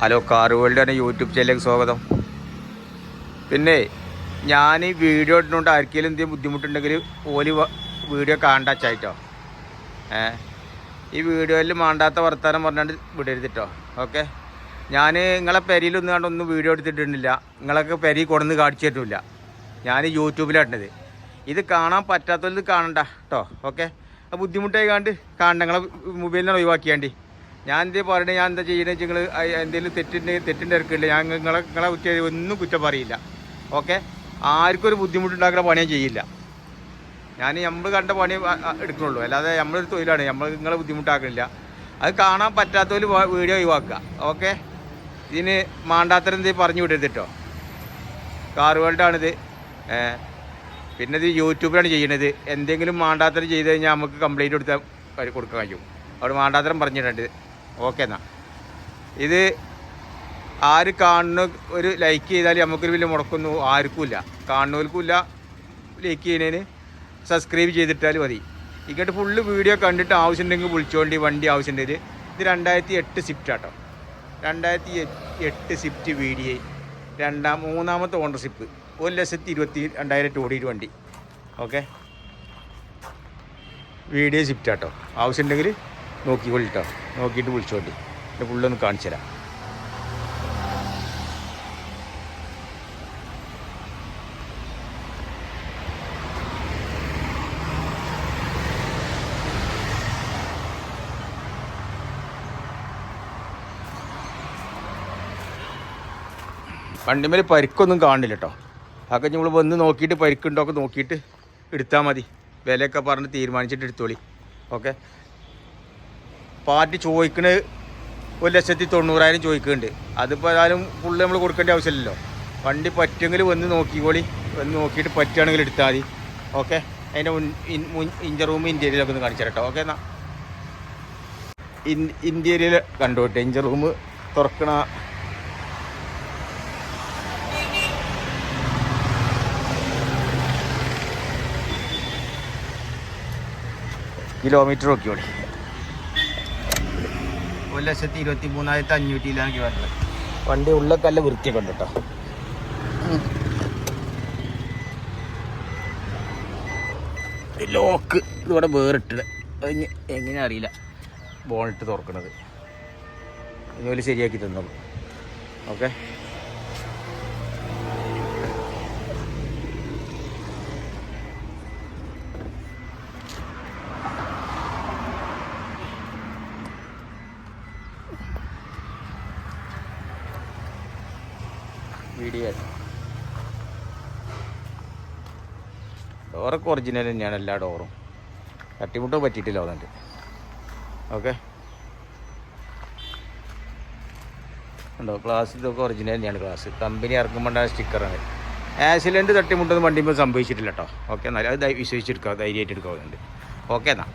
Hello car world എന്ന YouTube ചാനലിലേക്ക് സ്വാഗതം. പിന്നെ ഞാൻ ഈ വീഡിയോ ഇട്ടുകൊണ്ട് ആർക്കെങ്കിലും എന്തെങ്കിലും ബുദ്ധിമുട്ടുണ്ടെങ്കിൽ ഓൽ വീഡിയോ കാണ്ടാച്ചായിട്ടോ ഏ? ഈ വീഡിയോയിൽ മാണ്ടാത്ത വർത്താനം പറഞ്ഞാണ്ട് വിടരുത് കേട്ടോ ഓക്കെ? ഞാൻ നിങ്ങളെ പെരിയിലൊന്നും കണ്ടൊന്നും വീഡിയോ എടുത്തിട്ടുണ്ടില്ല നിങ്ങളൊക്കെ പെരി കൊണ്ടുവന്ന് കാണിച്ചു തരുമില്ല ഞാൻ യൂട്യൂബിലാട്ടത് ഇത് കാണാൻ പറ്റാത്തത് കാണണ്ട കേട്ടോ ഓക്കെ? ബുദ്ധിമുട്ടായി കാണ്ട് കാണണ്ട. നിങ്ങളെ മൊബൈലിനെ ഒഴിവാക്കിയാണ്ടി. ഞാൻ എന്തേ പറയണേ ഞാൻ എന്താ ചെയ്യണേ നിങ്ങൾ എന്തെങ്കിലും തെറ്റിന്റെ തെറ്റിന്റെ ഇറക്കില്ല ഞാൻ നിങ്ങളെ നിങ്ങളെ കുറ്റ ഒന്നും കുറ്റം പറയില്ല. ഓക്കെ? ആർക്കും ഒരു ബുദ്ധിമുട്ടുണ്ടാക്കുന്ന പണിയും ചെയ്യില്ല. ഞാൻ നമ്മൾ കണ്ട പണി എടുക്കണുള്ളൂ. അല്ലാതെ നമ്മളൊരു തൊഴിലാണ്. നമ്മൾ നിങ്ങളെ ബുദ്ധിമുട്ടാക്കണില്ല. അത് കാണാൻ പറ്റാത്തവർ വീഡിയോ ഒഴിവാക്കുക. ഓക്കെ? ഇതിന് മാണ്ടാത്തരം എന്തെങ്കിലും പറഞ്ഞു വിടരുത് കേട്ടോ. കാർ പിന്നെ ഇത് യൂട്യൂബിലാണ് ചെയ്യണത്. എന്തെങ്കിലും മാണ്ടാത്തരം ചെയ്ത് കഴിഞ്ഞാൽ നമുക്ക് കംപ്ലൈന്റ് കൊടുത്താൽ കൊടുക്കാൻ കഴിയും. അവിടെ മാണ്ടാത്തരം പറഞ്ഞിട്ടുണ്ട്. ഓക്കെ എന്നാൽ ഇത് ആര് കാണുന്ന ഒരു ലൈക്ക് ചെയ്താൽ നമുക്കൊരു വലിയ മുടക്കൊന്നും ആർക്കുമില്ല. കാണുന്നവർക്കുമില്ല ലൈക്ക് ചെയ്യുന്നതിന് സബ്സ്ക്രൈബ് ചെയ്തിട്ടാൽ മതി. ഇങ്ങോട്ട് ഫുള്ള് വീഡിയോ കണ്ടിട്ട് ആവശ്യമുണ്ടെങ്കിൽ വിളിച്ചോണ്ടി വണ്ടി ആവശ്യമുണ്ടെങ്കിൽ. ഇത് രണ്ടായിരത്തി എട്ട് സ്വിഫ്റ്റ് ആട്ടോ. രണ്ടായിരത്തി എട്ട് സ്വിഫ്റ്റ് വി ഡി ഐ രണ്ടാം മൂന്നാമത്തെ ഓണർഷിപ്പ് ഒരു ലക്ഷത്തി ഇരുപത്തി രണ്ടായിരം ഓടിയിട്ട് വണ്ടി. ഓക്കെ വീഡിയോ സ്വിഫ്റ്റ് ആട്ടോ. ആവശ്യമുണ്ടെങ്കിൽ നോക്കിക്കൊള്ളി കേട്ടോ നോക്കിയിട്ട് വിളിച്ചോണ്ടി എന്റെ ഫുള്ളൊന്ന് കാണിച്ചു തരാം. വണ്ടിമേൽ പരിക്കൊന്നും കാണില്ല കേട്ടോ അതൊക്കെ നമ്മൾ വന്ന് നോക്കിയിട്ട് പരിക്കുണ്ടോ ഒക്കെ നോക്കിയിട്ട് എടുത്താൽ മതി. വിലയൊക്കെ പറഞ്ഞ് തീരുമാനിച്ചിട്ട് എടുത്തോളി. ഓക്കെ? പാർട്ടി ചോദിക്കണ ഒരു ലക്ഷത്തി തൊണ്ണൂറായിരം ചോദിക്കുന്നുണ്ട്. അതിപ്പോൾ ഏതായാലും ഫുള്ള് നമ്മൾ കൊടുക്കേണ്ട ആവശ്യമില്ലല്ലോ. വണ്ടി പറ്റുമെങ്കിൽ വന്ന് നോക്കിക്കോളി. വന്ന് നോക്കിയിട്ട് പറ്റുകയാണെങ്കിൽ എടുത്താൽ മതി. ഓക്കെ അതിന്റെ മുൻ ഇൻ- മുൻ ഇഞ്ച റൂം ഇന്റീരിയലൊക്കെ ഒന്ന് കാണിച്ചു കേട്ടോ ഓക്കെ എന്നാൽ ഇൻ ഇന്റീരിയൽ കണ്ടോട്ടെ ഇഞ്ചർ റൂം തുറക്കണ കിലോമീറ്റർ നോക്കിയോളി ഒരു ലക്ഷത്തി ഇരുപത്തി മൂന്നായിരത്തി അഞ്ഞൂറ്റിയിലാണ് കിലോമീറ്റർ വണ്ടി ഉള്ളക്കല്ല വൃത്തിയൊക്കെ ഉണ്ട് കേട്ടോ ലോക്ക് ഇതിവിടെ വേറിട്ടത്. എങ്ങനെ അറിയില്ല. ബോണിട്ട് തുറക്കണത്. ജോലി ശരിയാക്കി തന്നോളൂ. Okay video. ഡോറൊക്കെ ഒറിജിനൽ തന്നെയാണ് എല്ലാ ഡോറും. തട്ടിമുട്ടോ പറ്റിയിട്ടില്ല അതുകൊണ്ട്. ഓക്കെ ഉണ്ടോ ഗ്ലാസ് ഇതൊക്കെ ഒറിജിനൽ തന്നെയാണ് ഗ്ലാസ് കമ്പനി ഇറക്കുമ്പോൾ സ്റ്റിക്കറാണ് ആക്സിഡന്റ് തട്ടിമുട്ടൊന്നും വണ്ടിയുമ്പോൾ സംഭവിച്ചിട്ടില്ല കേട്ടോ ഓക്കെ എന്നാൽ അത് വിശ്വസിച്ചെടുക്കാം ധൈര്യമായിട്ട് എടുക്കാവുന്നുണ്ട് ഓക്കെ എന്നാൽ